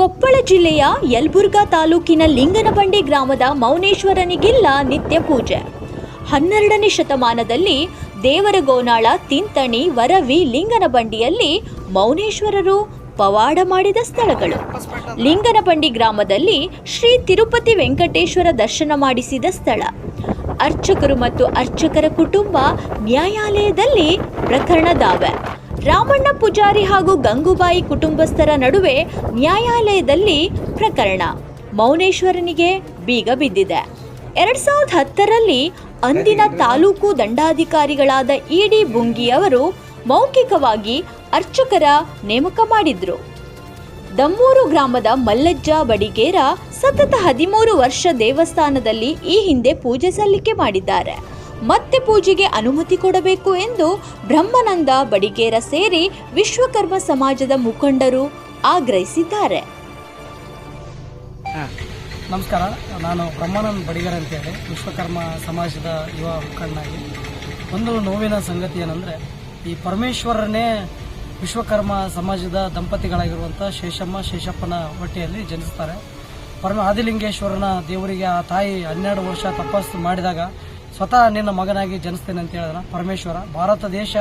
ಕೊಪ್ಪಳ ಜಿಲ್ಲೆಯ ಯಲಬುರ್ಗಾ ತಾಲೂಕಿನ ಲಿಂಗನಬಂಡಿ ಗ್ರಾಮದ ಮೌನೇಶ್ವರನಿಗಿಲ್ಲ ನಿತ್ಯ ಪೂಜೆ. ಹನ್ನೆರಡನೇ ಶತಮಾನದಲ್ಲಿ ದೇವರಗೋನಾಳ ತಿಂತಣಿ, ವರವಿ, ಲಿಂಗನಬಂಡಿಯಲ್ಲಿ ಮೌನೇಶ್ವರರು ಪವಾಡ ಮಾಡಿದ ಸ್ಥಳಗಳು. ಲಿಂಗನಬಂಡಿ ಗ್ರಾಮದಲ್ಲಿ ಶ್ರೀ ತಿರುಪತಿ ವೆಂಕಟೇಶ್ವರ ದರ್ಶನ ಮಾಡಿಸಿದ ಸ್ಥಳ. ಅರ್ಚಕರು ಮತ್ತು ಅರ್ಚಕರ ಕುಟುಂಬ ನ್ಯಾಯಾಲಯದಲ್ಲಿ ಪ್ರಕರಣ ದಾವೆ. ರಾಮಣ್ಣ ಪೂಜಾರಿ ಹಾಗೂ ಗಂಗೂಬಾಯಿ ಕುಟುಂಬಸ್ಥರ ನಡುವೆ ನ್ಯಾಯಾಲಯದಲ್ಲಿ ಪ್ರಕರಣ. ಮೌನೇಶ್ವರನಿಗೆ ಬೀಗ ಬಿದ್ದಿದೆ. ಎರಡ್ ಸಾವಿರದ ಹತ್ತರಲ್ಲಿ ಅಂದಿನ ತಾಲೂಕು ದಂಡಾಧಿಕಾರಿಗಳಾದ ಇಡಿ ಬುಂಗಿ ಅವರು ಮೌಖಿಕವಾಗಿ ಅರ್ಚಕರ ನೇಮಕ ಮಾಡಿದ್ರು. ದಮ್ಮೂರು ಗ್ರಾಮದ ಮಲ್ಲಜ್ಜ ಬಡಿಗೇರ ಸತತ ಹದಿಮೂರು ವರ್ಷ ದೇವಸ್ಥಾನದಲ್ಲಿ ಈ ಹಿಂದೆ ಪೂಜೆ ಸಲ್ಲಿಕೆ ಮಾಡಿದ್ದಾರೆ. ಮತ್ತೆ ಪೂಜೆಗೆ ಅನುಮತಿ ಕೊಡಬೇಕು ಎಂದು ಬ್ರಹ್ಮನಂದ ಬಡಿಗೇರ ಸೇರಿ ವಿಶ್ವಕರ್ಮ ಸಮಾಜದ ಮುಖಂಡರು ಆಗ್ರಹಿಸಿದ್ದಾರೆ. ನಮಸ್ಕಾರ. ನಾನು ಬ್ರಹ್ಮಾನಂದ್ ಬಡಿಗರ್ ಅಂತೇಳಿ ವಿಶ್ವಕರ್ಮ ಸಮಾಜದ ಯುವ ಮುಖಂಡನಾಗಿ. ಒಂದು ನೋವಿನ ಸಂಗತಿ ಏನಂದರೆ, ಈ ಪರಮೇಶ್ವರನೇ ವಿಶ್ವಕರ್ಮ ಸಮಾಜದ ದಂಪತಿಗಳಾಗಿರುವಂಥ ಶೇಷಮ್ಮ, ಶೇಷಪ್ಪನ ಹೊಟ್ಟೆಯಲ್ಲಿ ಜನಿಸ್ತಾರೆ. ಪರಮ ಆದಿಲಿಂಗೇಶ್ವರನ ದೇವರಿಗೆ ಆ ತಾಯಿ ಹನ್ನೆರಡು ವರ್ಷ ತಪಸ್ಸು ಮಾಡಿದಾಗ ಸ್ವತಃ ನಿನ್ನ ಮಗನಾಗಿ ಜನಿಸ್ತೇನೆ ಅಂತ ಹೇಳಿದ್ರ ಪರಮೇಶ್ವರ, ಭಾರತ ದೇಶ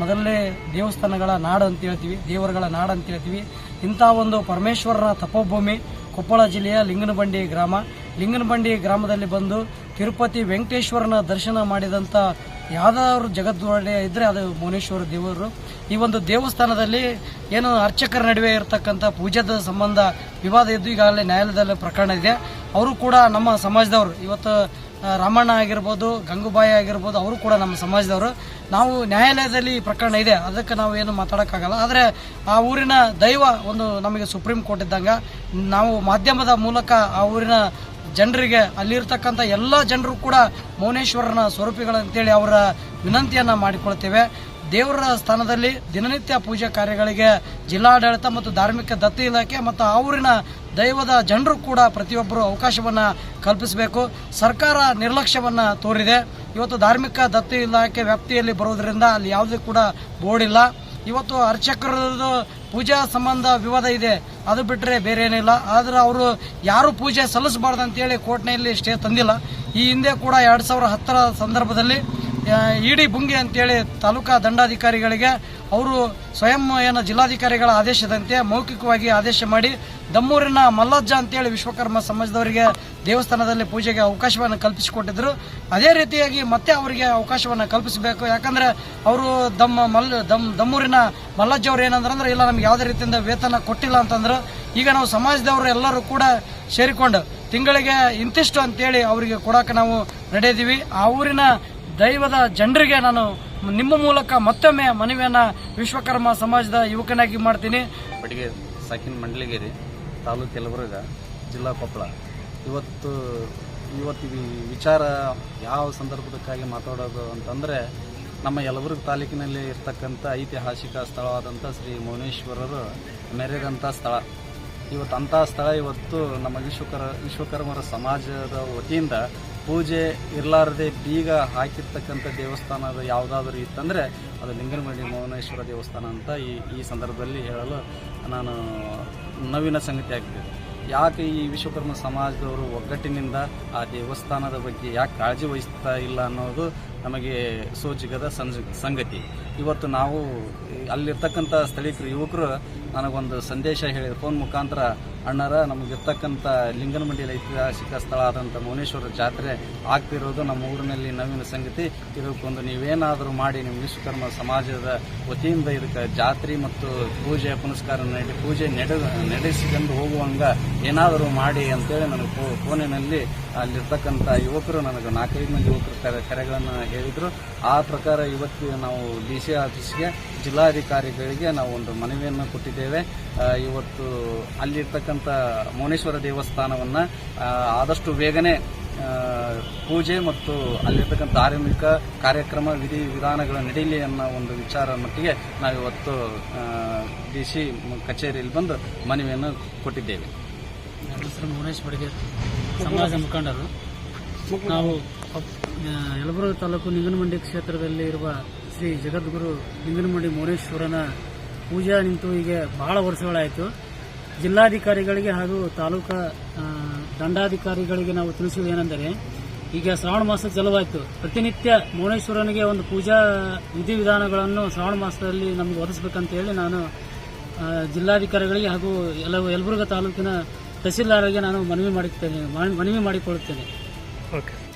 ಮೊದಲನೇ ದೇವಸ್ಥಾನಗಳ ನಾಡು ಅಂತ ಹೇಳ್ತೀವಿ, ದೇವರುಗಳ ನಾಡು ಅಂತ ಹೇಳ್ತೀವಿ. ಇಂಥ ಒಂದು ಪರಮೇಶ್ವರನ ತಪೋಭೂಮಿ ಕೊಪ್ಪಳ ಜಿಲ್ಲೆಯ ಲಿಂಗನಬಂಡಿ ಗ್ರಾಮ. ಲಿಂಗನಬಂಡಿ ಗ್ರಾಮದಲ್ಲಿ ಬಂದು ತಿರುಪತಿ ವೆಂಕಟೇಶ್ವರನ ದರ್ಶನ ಮಾಡಿದಂಥ ಯಾವ್ದಾದ್ರು ಜಗದ್ವಡೆ ಇದ್ರೆ ಅದು ಭುವನೇಶ್ವರ ದೇವರು. ಈ ಒಂದು ದೇವಸ್ಥಾನದಲ್ಲಿ ಏನು ಅರ್ಚಕರ ನಡುವೆ ಇರತಕ್ಕಂಥ ಪೂಜಾದ ಸಂಬಂಧ ವಿವಾದ ಇದ್ದು ಈಗಾಗಲೇ ನ್ಯಾಯಾಲಯದಲ್ಲಿ ಪ್ರಕರಣ ಇದೆ. ಅವರು ಕೂಡ ನಮ್ಮ ಸಮಾಜದವರು. ಇವತ್ತು ರಾಮಣ್ಣ ಆಗಿರ್ಬೋದು, ಗಂಗೂಬಾಯಿ ಆಗಿರ್ಬೋದು, ಅವರು ಕೂಡ ನಮ್ಮ ಸಮಾಜದವರು. ನಾವು ನ್ಯಾಯಾಲಯದಲ್ಲಿ ಪ್ರಕರಣ ಇದೆ. ಅದಕ್ಕೆ ನಾವು ಏನು ಮಾತಾಡೋಕ್ಕಾಗಲ್ಲ. ಆದರೆ ಆ ಊರಿನ ದೈವ ಒಂದು ನಮಗೆ ಸುಪ್ರೀಂ ಕೋರ್ಟ್ ಇದ್ದಂಗೆ, ನಾವು ಮಾಧ್ಯಮದ ಮೂಲಕ ಆ ಊರಿನ ಜನರಿಗೆ ಅಲ್ಲಿರ್ತಕ್ಕಂಥ ಎಲ್ಲ ಜನರು ಕೂಡ ಮೌನೇಶ್ವರನ ಸ್ವರೂಪಿಗಳಂತೇಳಿ ಅವರ ವಿನಂತಿಯನ್ನು ಮಾಡಿಕೊಳ್ತೇವೆ. ದೇವರ ಸ್ಥಾನದಲ್ಲಿ ದಿನನಿತ್ಯ ಪೂಜೆ ಕಾರ್ಯಗಳಿಗೆ ಜಿಲ್ಲಾಡಳಿತ ಮತ್ತು ಧಾರ್ಮಿಕ ದತ್ತಿ ಇಲಾಖೆ ಮತ್ತು ಆ ಊರಿನ ದೈವದ ಜನರು ಕೂಡ ಪ್ರತಿಯೊಬ್ಬರು ಅವಕಾಶವನ್ನು ಕಲ್ಪಿಸಬೇಕು. ಸರ್ಕಾರ ನಿರ್ಲಕ್ಷ್ಯವನ್ನು ತೋರಿದೆ. ಇವತ್ತು ಧಾರ್ಮಿಕ ದತ್ತಿ ಇಲಾಖೆ ವ್ಯಾಪ್ತಿಯಲ್ಲಿ ಬರೋದರಿಂದ ಅಲ್ಲಿ ಯಾವುದೇ ಕೂಡ ಬೋರ್ಡ್ ಇಲ್ಲ. ಇವತ್ತು ಅರ್ಚಕರದ್ದು ಪೂಜಾ ಸಂಬಂಧ ವಿವಾದ ಇದೆ. ಅದು ಬಿಟ್ಟರೆ ಬೇರೆ ಏನಿಲ್ಲ. ಆದರೆ ಅವರು ಯಾರು ಪೂಜೆ ಸಲ್ಲಿಸಬಾರ್ದು ಅಂತೇಳಿ ಕೋರ್ಟ್ನಲ್ಲಿ ಸ್ಟೇ ತಂದಿಲ್ಲ. ಈ ಹಿಂದೆ ಕೂಡ ಎರಡು ಸಾವಿರ ಹತ್ತರ ಸಂದರ್ಭದಲ್ಲಿ ಇಡಿ ಬುಂಗಿ ಅಂತೇಳಿ ತಾಲೂಕಾ ದಂಡಾಧಿಕಾರಿಗಳಿಗೆ ಅವರು ಸ್ವಯಂ, ಏನು ಜಿಲ್ಲಾಧಿಕಾರಿಗಳ ಆದೇಶದಂತೆ ಮೌಖಿಕವಾಗಿ ಆದೇಶ ಮಾಡಿ ದಮ್ಮೂರಿನ ಮಲ್ಲಜ್ಜ ಅಂತೇಳಿ ವಿಶ್ವಕರ್ಮ ಸಮಾಜದವರಿಗೆ ದೇವಸ್ಥಾನದಲ್ಲಿ ಪೂಜೆಗೆ ಅವಕಾಶವನ್ನು ಕಲ್ಪಿಸಿಕೊಟ್ಟಿದ್ರು. ಅದೇ ರೀತಿಯಾಗಿ ಮತ್ತೆ ಅವರಿಗೆ ಅವಕಾಶವನ್ನು ಕಲ್ಪಿಸಬೇಕು. ಯಾಕಂದ್ರೆ ಅವರು ದಮ್ಮ ಮಲ್, ದಮ್, ದಮ್ಮೂರಿನ ಮಲ್ಲಜ್ಜ ಅವ್ರು ಏನಂದ್ರೆ ಇಲ್ಲ, ನಮ್ಗೆ ಯಾವುದೇ ರೀತಿಯಿಂದ ವೇತನ ಕೊಟ್ಟಿಲ್ಲ ಅಂತಂದ್ರು. ಈಗ ನಾವು ಸಮಾಜದವರು ಎಲ್ಲರೂ ಕೂಡ ಸೇರಿಕೊಂಡು ತಿಂಗಳಿಗೆ ಇಂತಿಷ್ಟು ಅಂತೇಳಿ ಅವರಿಗೆ ಕೊಡಕ್ಕೆ ನಾವು ನಡೆದಿವಿ ಆ ಊರಿನ ದೈವದ ಜನರಿಗೆ ನಾನು ನಿಮ್ಮ ಮೂಲಕ ಮತ್ತೊಮ್ಮೆ ಮನವಿಯನ್ನ ವಿಶ್ವಕರ್ಮ ಸಮಾಜದ ಯುವಕನಾಗಿ ಮಾಡ್ತೀನಿ. ಬಡಿಗೆ ಸಾಕಿನ ಮಂಡಳಿಗೇರಿ ತಾಲೂಕು ಯಲಬುರ್ಗ ಜಿಲ್ಲಾ ಕೊಪ್ಪಳ. ಇವತ್ತು ಇವತ್ತು ವಿಚಾರ ಯಾವ ಸಂದರ್ಭದಕ್ಕಾಗಿ ಮಾತಾಡೋದು ಅಂತಂದರೆ, ನಮ್ಮ ಯಲಬುರ್ಗ ತಾಲೂಕಿನಲ್ಲಿ ಇರ್ತಕ್ಕಂಥ ಐತಿಹಾಸಿಕ ಸ್ಥಳವಾದಂಥ ಶ್ರೀ ಮೌನೇಶ್ವರರು ಮೆರೆದಂಥ ಸ್ಥಳ. ಇವತ್ತು ಅಂತಹ ಸ್ಥಳ ಇವತ್ತು ನಮ್ಮ ವಿಶ್ವಕರ ವಿಶ್ವಕರ್ಮರ ಸಮಾಜದ ವತಿಯಿಂದ ಪೂಜೆ ಇರಲಾರದೆ ಬೀಗ ಹಾಕಿರ್ತಕ್ಕಂಥ ದೇವಸ್ಥಾನದ ಯಾವುದಾದ್ರೂ ಇತ್ತಂದರೆ ಅದು ಲಿಂಗನಮಡಿ ಮೌನೇಶ್ವರ ದೇವಸ್ಥಾನ ಅಂತ ಈ ಈ ಸಂದರ್ಭದಲ್ಲಿ ಹೇಳಲು ನಾನು ನವೀನ ಸಂಗತಿ ಆಗಿದೆ ಯಾಕೆ ಈ ವಿಶ್ವಕರ್ಮ ಸಮಾಜದವರು ಒಗ್ಗಟ್ಟಿನಿಂದ ಆ ದೇವಸ್ಥಾನದ ಬಗ್ಗೆ ಯಾಕೆ ಕಾಳಜಿ ವಹಿಸ್ತಾ ಇಲ್ಲ ಅನ್ನೋದು ನಮಗೆ ಸೋಜಿಗದ ಸಂಜ, ಸಂಗತಿ. ಇವತ್ತು ನಾವು ಅಲ್ಲಿರ್ತಕ್ಕಂಥ ಸ್ಥಳೀಕರು, ಯುವಕರು ನನಗೊಂದು ಸಂದೇಶ ಹೇಳಿದ ಫೋನ್ ಮುಖಾಂತರ ಅಣ್ಣರ ನಮಗಿರ್ತಕ್ಕಂಥ ಲಿಂಗನಮಂಡಿಯಲ್ಲಿ ಐತಿಹಾಸಿಕ ಸ್ಥಳ ಆದಂಥ ಮೌನೇಶ್ವರ ಜಾತ್ರೆ ಆಗ್ತಿರೋದು ನಮ್ಮ ಊರಿನಲ್ಲಿ ನವೀನ ಸಂಗತಿ. ಇದಕ್ಕೊಂದು ನೀವೇನಾದರೂ ಮಾಡಿ ನಿಮ್ಮ ವಿಶ್ವಕರ್ಮ ಸಮಾಜದ ವತಿಯಿಂದ ಇದಕ್ಕೆ ಜಾತ್ರೆ ಮತ್ತು ಪೂಜೆ ಪುನಸ್ಕಾರ ನೀಡಿ, ಪೂಜೆ ನಡೆ ನಡೆಸಿಕೊಂಡು ಹೋಗುವಂಗ ಏನಾದರೂ ಮಾಡಿ ಅಂತೇಳಿ ನನಗೆ ಫೋನಿನಲ್ಲಿ ಅಲ್ಲಿರ್ತಕ್ಕಂಥ ಯುವಕರು, ನನಗೆ ನಾಲ್ಕೈದು ಮಂದಿ ಯುವಕರು ಕರೆ, ಕರೆಗಳನ್ನು ಹೇಳಿದರು. ಆ ಪ್ರಕಾರ ಇವತ್ತು ನಾವು ಡಿ ಸಿ ಆಫೀಸ್ಗೆ ಜಿಲ್ಲಾಧಿಕಾರಿಗಳಿಗೆ ನಾವು ಒಂದು ಮನವಿಯನ್ನು ಕೊಟ್ಟಿದ್ದೇವೆ. ಇವತ್ತು ಅಲ್ಲಿರ್ತಕ್ಕಂಥ ಮೌನೇಶ್ವರ ದೇವಸ್ಥಾನವನ್ನು ಆದಷ್ಟು ಬೇಗನೆ ಪೂಜೆ ಮತ್ತು ಅಲ್ಲಿರ್ತಕ್ಕಂಥ ಧಾರ್ಮಿಕ ಕಾರ್ಯಕ್ರಮ ವಿಧಿ ವಿಧಾನಗಳ ನಡೀಲಿ ಅನ್ನೋ ಒಂದು ವಿಚಾರ ಮಟ್ಟಿಗೆ ನಾವಿವತ್ತು ಡಿ ಸಿ ಕಚೇರಿಯಲ್ಲಿ ಬಂದು ಮನವಿಯನ್ನು ಕೊಟ್ಟಿದ್ದೇವೆ. ಮೌನೇಶ್ ಸಮಾಜ ಮುಖಂಡರು. ನಾವು ಯಲಬುರ್ಗ ತಾಲೂಕು ನಿಂಗನಮಂಡಿ ಕ್ಷೇತ್ರದಲ್ಲಿ ಇರುವ ಶ್ರೀ ಜಗದ್ಗುರು ನಿಂಗನಮಂಡಿ ಮೌನೇಶ್ವರನ ಪೂಜಾ ನಿಂತು ಈಗ ಬಹಳ ವರ್ಷಗಳಾಯಿತು. ಜಿಲ್ಲಾಧಿಕಾರಿಗಳಿಗೆ ಹಾಗೂ ತಾಲೂಕಾ ದಂಡಾಧಿಕಾರಿಗಳಿಗೆ ನಾವು ತಿಳಿಸುವುದು ಏನೆಂದರೆ, ಈಗ ಶ್ರಾವಣ ಮಾಸ ಚಲವಾಯಿತು. ಪ್ರತಿನಿತ್ಯ ಮೌನೇಶ್ವರನಿಗೆ ಒಂದು ಪೂಜಾ ವಿಧಿವಿಧಾನಗಳನ್ನು ಶ್ರಾವಣ ಮಾಸದಲ್ಲಿ ನಮಗೆ ಒದಗಿಸ್ಬೇಕಂತ ಹೇಳಿ ನಾನು ಜಿಲ್ಲಾಧಿಕಾರಿಗಳಿಗೆ ಹಾಗೂ ಎಲ್ಲ ಯಲಬುರ್ಗ ತಾಲೂಕಿನ ತಹಸೀಲ್ದಾರರಿಗೆ ನಾನು ಮನವಿ ಮಾಡುತ್ತೇನೆ ಮನವಿ ಮಾಡಿಕೊಳ್ಳುತ್ತೇನೆ. ಓಕೆ.